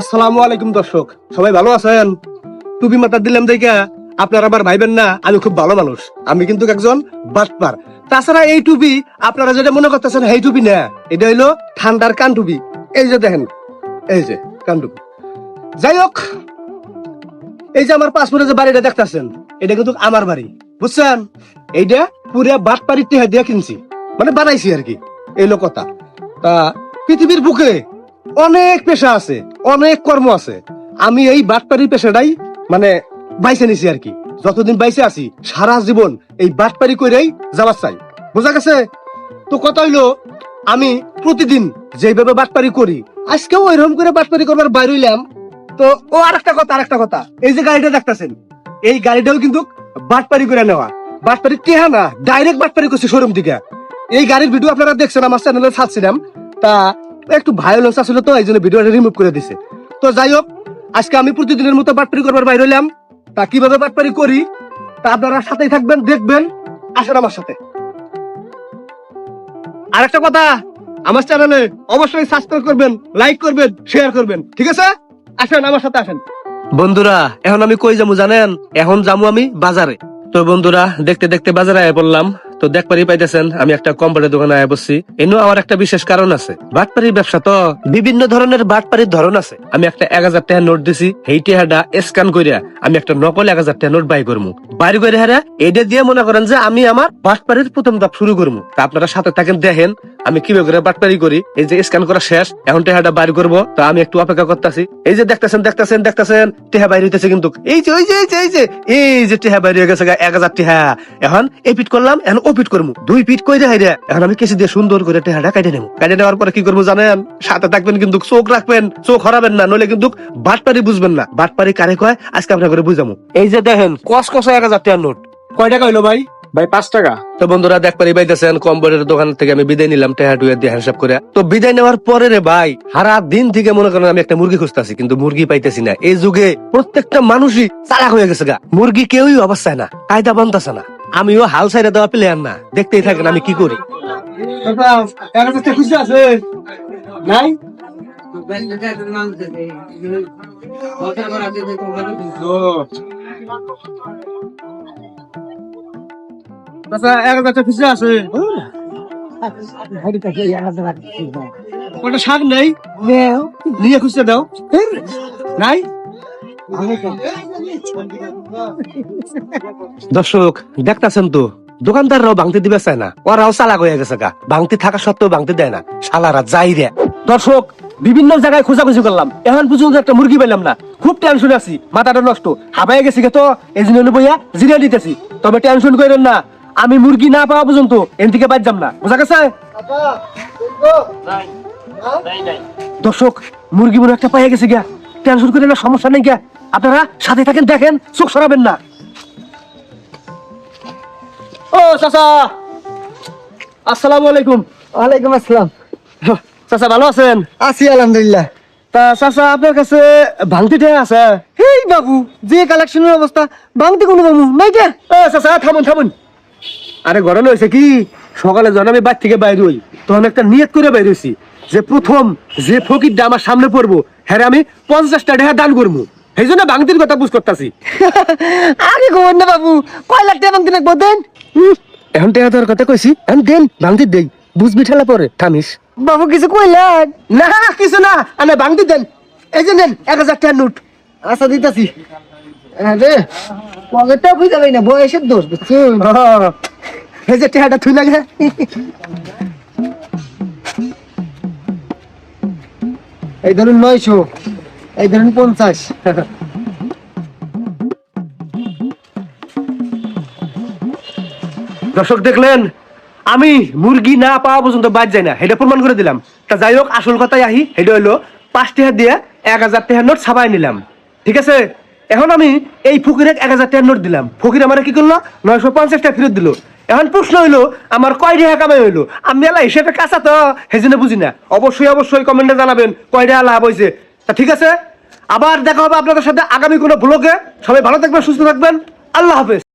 আসসালামু আলাইকুম দর্শক। সবাই ভালো আছেন? টুপি মাথা দিলাম দেখে আপনারা আবার ভাইবেন না, আমি খুব ভালো মানুষ। আমি কিন্তু একজন বাটপার। তাছাড়া এই টুপি আপনারা যেটা মনে করতেছেন এই টুপি না। এটা হইল ঠান্ডার কান টুপি। এই যে দেখেন, এই যে কান টুপি। যাই হোক, এই যে আমার পাসপোর্টে যে বাড়িটা দেখতেছেন, এটা কিন্তু আমার বাড়ি। বুঝছেন? এইটা পুরা বাটপাড়ির টেহা দিয়ে কিনছি। মানে বানাইছি আর কি, এই লোক কথা তা পৃথিবীর বুকে অনেক পেশা আছে, অনেক কর্ম আছে। আমি এই বাটপাড়ির পেশাটাই মানে বাইছে নিছি আর কি। যতদিন বাইছে আছি, সারা জীবন এই বাটপাড়ি করেই যাবার চাই। বোঝা গেছে? তো কথা হইল, আমি প্রতিদিন যেভাবে বাটপাড়ি করি, আজকেও ওইরকম করে বাটপাড়ি করবার বাইরে হইলাম। তো ও আরেকটা কথা আরেকটা কথা। এই যে গাড়িটা দেখতেছেন, এই গাড়িটাও কিন্তু বাটপাড়ি করে নেওয়া। বাটপাড়ি টেহা না, ডাইরেক্ট বাটপাড়ি করছি শোরুম থেকে এই গাড়ির ভিডিও আপনারা দেখছেন, আমার চ্যানেলে ছাড়ছিলাম। তা একটু ভায়োলেন্স আসলে তো এই জন্য ভিডিওটা রিমুভ করে দিছে। তো যাই হোক, আজকে আমি প্রতিদিনের মতো বাটপাড়ি করবার বাইরে হইলাম। তা কীভাবে বাটপাড়ি করি, তা আপনারা সাথেই থাকবেন, দেখবেন। আসেন আমার সাথে। আরেকটা কথা, আমার চ্যানেলে অবশ্যই সাবস্ক্রাইব করবেন লাইক করবেন শেয়ার করবেন। ঠিক আছে? আসেন, আমার সাথে আসেন। বন্ধুরা, এখন আমি কই যাব জানেন? এখন যাব আমি বাজারে। তো বন্ধুরা, দেখতে দেখতে বাজারে আয় পড়লাম। তো দেখবারই পাইতেছেন, আমি একটা কম্পিউটার দোকানে আয় বসছি। এনু আমার একটা বিশেষ কারণ আছে। বাটপাড়ির ব্যবসা তো বিভিন্ন ধরনের বাটপাড়ির ধরন আছে। আমি একটা এক হাজার টাকা নোট দিছি এই টেহাটা স্ক্যান করিয়া আমি একটা নকল এক হাজার টাকা নোট বাই করব বাড়ি করে হারা এটা দিয়ে মনে করেন যে আমি আমার বাটপাড়ির প্রথম ধাপ শুরু করব তা আপনারা সাথে থাকেন, দেখেন। আমি কীভাবে করে বাটপাড়ি করি? এই যে স্ক্যান করা শেষ, এখন টেহাটা বাইর করব। তো আমি একটু অপেক্ষা করতেছি। এই যে দেখতেছেন দেখতেছেন দেখতেছেন, টেহা বাইর হইতেছে কিন্তু। এই যে ওই যে, এই যে এই যে টেহা বাইর হয়ে গেছে এক হাজার টেহা। এখন এই পিট করলাম, এখন ও পিট করব দুই পিট কই রে হাইরে এখন আমি কেসি দিয়ে সুন্দর করে টেহাটা কাটে নেব। কাটে নেওয়ার পরে কি করব জানেন? সাথে থাকবেন কিন্তু, চোখ রাখবেন, চোখ হরাবেন না, নইলে কিন্তু বাটপাড়ি বুঝবেন না। বাটপাড়ি কারে কয়? আজকে আপনার করে বুঝামো। এই যে দেখেন কস কস এক হাজার টাকার নোট। কয় টাকা হইল ভাই? ভাই পাঁচ টাকা। তো বন্ধুরা দেখ পারি পাইতেছেন কম্পিউটার দোকান থেকে আমি বিদায় নিলাম টেহা টুয়া দিয়ে হিসাব করে। তো বিদায় নেওয়ার পরে রে ভাই সারা দিন থেকে মনে করেন আমি একটা মুরগি খুঁজতেছি কিন্তু মুরগি পাইতেছি না। এই যুগে প্রত্যেকটা মানুষই চালাক হয়ে গেছে গা। মুরগি কেউই অবস্থায় না কায়দা বানতেছে না। আমিও হাল সাইডে দেওয়া প্লেয়ার না দেখতেই থাকেন আমি কি করি। নাই? নাই? দর্শক, দেখতাছেন তো, দোকানদাররাও ভাঙতে দিবে চায় না। ওরাও চালাক হয়ে গেছে গা। ভাঙতে থাকা সত্ত্বেও ভাঙতে দেয় না। শালারা যাই রে। দর্শক, বিভিন্ন জায়গায় খোঁজাখুঁজি করলাম। এখন পর্যন্ত একটা মুরগি পেলাম না। খুব টেনশন আছি। মাথাটা নষ্ট। হাবাই গেছি তো। এই জন্য বইয়া জিরিয়া দিতেছি তবে টেনশন করেন না। আমি মুরগি না পাওয়া পর্যন্ত এন থেকে বাদ যাম না। বোঝা গেছে? দর্শক মুরগি মনে একটা পাইয়া গেছে গিয়া। টেনশন করে না সমস্যা নেই গিয়া। আপনারা সাথে থাকেন দেখেন চোখ সরাবেন না। ও চাচা! আসসালামু আলাইকুম। ওয়ালাইকুম আসসালাম। চাচা ভালো আছেন? আছি আলহামদুলিল্লাহ। তা চাচা আপনার কাছে ভাঙতি আছে? হেই বাবু যে কালেকশনের অবস্থা ভাঙতে কোনো বাবু নাই কে? চাচা থামুন থামুন। আরে ঘটনা হয়েছে কি? সকালে যখন আমি বাইর থেকে বাইর হই তখন একটা নিয়ত করে বাইর হইছি যে প্রথম যে ফকিরটা আমার সামনে পড়ব হ্যাঁ আমি পঞ্চাশটা টাকা দান করব। সেই জন্য ভাঙতির কথা বুঝ করতেছি। আগে খবর না বাবু কয় লাখ টাকা ভাঙতে লাগবো দেন। এখন টাকা দেওয়ার কথা কইছি এখন দেন ভাঙতি দেই। বুঝবি ঠেলা পরে থামিস। বাবু কিছু কইলেন না কিছু না আরে ভাঙতি দেন। এই যে নেন এক হাজার টাকার নোট। আচ্ছা দিতাছি। আরে পকেটটা পারি না বয়সের দোষ বুঝছেন ও, এই যে থুই লাগে। এই ধরুন নয়শো, এই ধরুন পঞ্চাশ। দর্শক দেখলেন, আমি মুরগি না পাওয়া পর্যন্ত বাদ যাই না, এটা প্রমাণ করে দিলাম। তা যাই হোক, আসল কথাই আহি এটা হইল, পাঁচ টাকা দিয়ে এক হাজার টাকার নোট ছাপাই নিলাম। ঠিক আছে? এখন আমি এই ফকিরে এক হাজার টাকার নোট দিলাম। ফকির আমার কি করল? নয়শো পঞ্চাশ টাকা ফেরত দিল। এখন প্রশ্ন হইল, আমার কয় রেহা কামাই হইল? আমি এলা হিসেবে কাঁচা তো হেজিনে বুঝি না। অবশ্যই অবশ্যই কমেন্টে জানাবেন কয় রেহা লাভ হয়েছে তা ঠিক আছে? আবার দেখা হবে আপনাদের সাথে আগামী কোনো ব্লগে সবাই ভালো থাকবেন, সুস্থ থাকবেন। আল্লাহ হাফেজ।